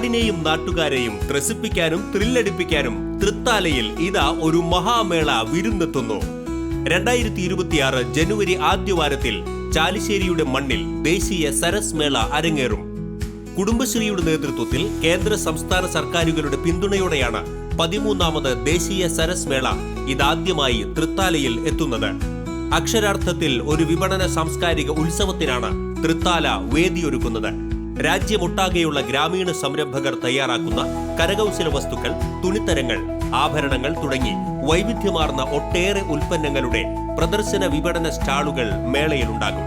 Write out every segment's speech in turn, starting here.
നാടിനെയും നാട്ടുകാരെയും ത്രസിപ്പിക്കാനും ത്രില്ലടിപ്പിക്കാനും തൃത്താലയിൽ ഇതാ ഒരു മഹാമേള വിരുന്നെത്തുന്നു. രണ്ടായിരത്തി ഇരുപത്തിയാറ് ജനുവരി ആദ്യവാരത്തിൽ ചാലിശ്ശേരിയുടെ മണ്ണിൽ ദേശീയ സരസ് മേള അരങ്ങേറും. കുടുംബശ്രീയുടെ നേതൃത്വത്തിൽ കേന്ദ്ര സംസ്ഥാന സർക്കാരുകളുടെ പിന്തുണയോടെയാണ് പതിമൂന്നാമത് ദേശീയ സരസ് മേള ഇതാദ്യമായി തൃത്താലയിൽ എത്തുന്നത്. അക്ഷരാർത്ഥത്തിൽ ഒരു വിപണന സാംസ്കാരിക ഉത്സവത്തിനാണ് തൃത്താല വേദിയൊരുക്കുന്നത്. രാജ്യമൊട്ടാകെയുള്ള ഗ്രാമീണ സംരംഭകർ തയ്യാറാക്കുന്ന കരകൗശല വസ്തുക്കൾ തുണിത്തരങ്ങൾ ആഭരണങ്ങൾ തുടങ്ങി വൈവിധ്യമാർന്ന ഒട്ടേറെ ഉൽപ്പന്നങ്ങളുടെ പ്രദർശന വിപണന സ്റ്റാളുകൾ മേളയിലുണ്ടാകും.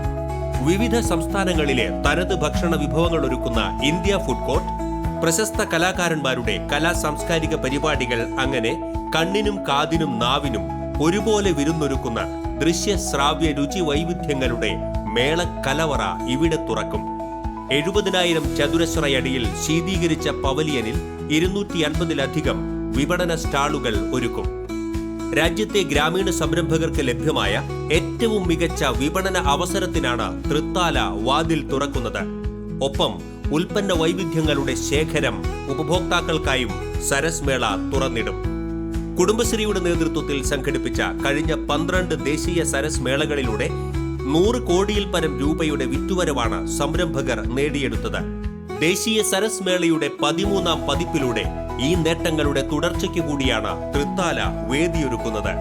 വിവിധ സംസ്ഥാനങ്ങളിലെ തനത് ഭക്ഷണ വിഭവങ്ങൾ ഒരുക്കുന്ന ഇന്ത്യ ഫുഡ് കോർട്ട് പ്രശസ്ത കലാകാരന്മാരുടെ കലാ സാംസ്കാരിക പരിപാടികൾ അങ്ങനെ കണ്ണിനും കാതിനും നാവിനും ഒരുപോലെ വിരുന്നൊരുക്കുന്ന ദൃശ്യ ശ്രാവ്യ രുചി വൈവിധ്യങ്ങളുടെ മേള കലവറ ഇവിടെ തുറക്കും. എഴുപതിനായിരം ചതുരശ്രയടിയിൽ ശീതീകരിച്ച പവലിയനിൽ ഇരുന്നൂറ്റി അൻപതിലധികം വിപണന സ്റ്റാളുകൾ ഒരുക്കും. രാജ്യത്തെ ഗ്രാമീണ സംരംഭകർക്ക് ലഭ്യമായ ഏറ്റവും മികച്ച വിപണന അവസരത്തിനാണ് തൃത്താല വാതിൽ തുറക്കുന്നത്. ഒപ്പം ഉൽപ്പന്ന വൈവിധ്യങ്ങളുടെ ശേഖരം ഉപഭോക്താക്കൾക്കായും സരസ് മേള തുറന്നിടും. കുടുംബശ്രീയുടെ നേതൃത്വത്തിൽ സംഘടിപ്പിച്ച കഴിഞ്ഞ പന്ത്രണ്ട് ദേശീയ സരസ് മേളകളിലൂടെ നൂറ് കോടിയിൽ പരം രൂപയുടെ വിറ്റുവരവാണ് സംരംഭകർ നേടിയെടുത്തത്. ദേശീയ സരസ് മേളയുടെ പതിമൂന്നാം പതിപ്പിലൂടെ ഈ നേട്ടങ്ങളുടെ തുടർച്ചയ്ക്ക് കൂടിയാണ് തൃത്താല വേദിയൊരുക്കുന്നത്.